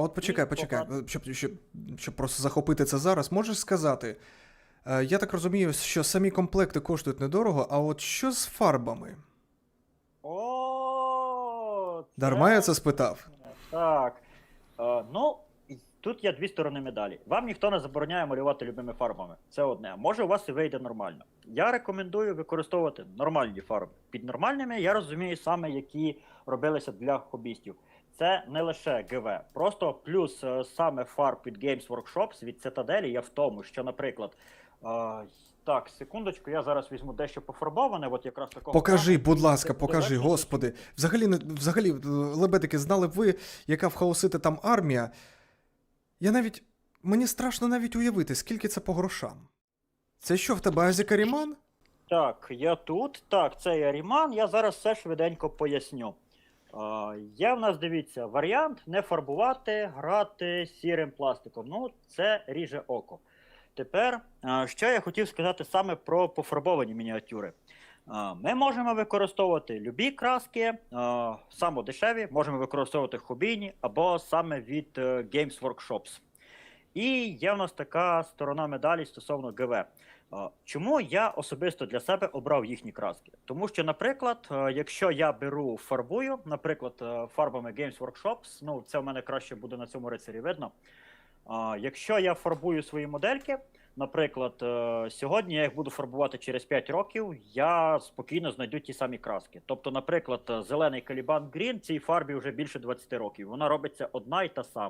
А от почекай, почекай, щоб, щоб, щоб просто захопити це зараз, можеш сказати. е, Я так розумію, що самі комплекти коштують недорого, а от що з фарбами? О, Дарма я це спитав. Так. Е, ну, тут є дві сторони медалі. Вам ніхто не забороняє малювати любими фарбами. Це одне. Може, у вас і вийде нормально. Я рекомендую використовувати нормальні фарби. Під нормальними я розумію саме, які робилися для хобістів. Це не лише ГВ. Просто плюс е, саме фарб від Games Workshops від Citadel є в тому, що, наприклад. е, так, секундочку, я зараз візьму дещо пофарбоване, от якраз такого. Покажи, будь ласка, покажи, господи. Взагалі, взагалі, е, лебедики, знали б ви, яка в хаосити там армія. Я навіть. Мені страшно навіть уявити, скільки це по грошам. Це що в тебе Азіка Ріман? Так, я тут. Так, це я Ріман. Я зараз все швиденько поясню. Є в нас, дивіться, варіант не фарбувати, грати сірим пластиком. Ну, це ріже око. Тепер, що я хотів сказати саме про пофарбовані мініатюри. Ми можемо використовувати любі краски, саме самодешеві, можемо використовувати хобійні або саме від е, Games Workshops. І є в нас така сторона медалі стосовно ГВ. Чому я особисто для себе обрав їхні краски? Тому що, наприклад, е, якщо я беру фарбую, наприклад, е, фарбами Games Workshops, ну це в мене краще буде на цьому рицарі видно. Якщо я фарбую свої модельки, наприклад, е, сьогодні я їх буду фарбувати через 5 років, я спокійно знайду ті самі краски. Тобто, наприклад, е, зелений Caliban Green цій фарбі вже більше 20 років. Вона робиться одна й та сама.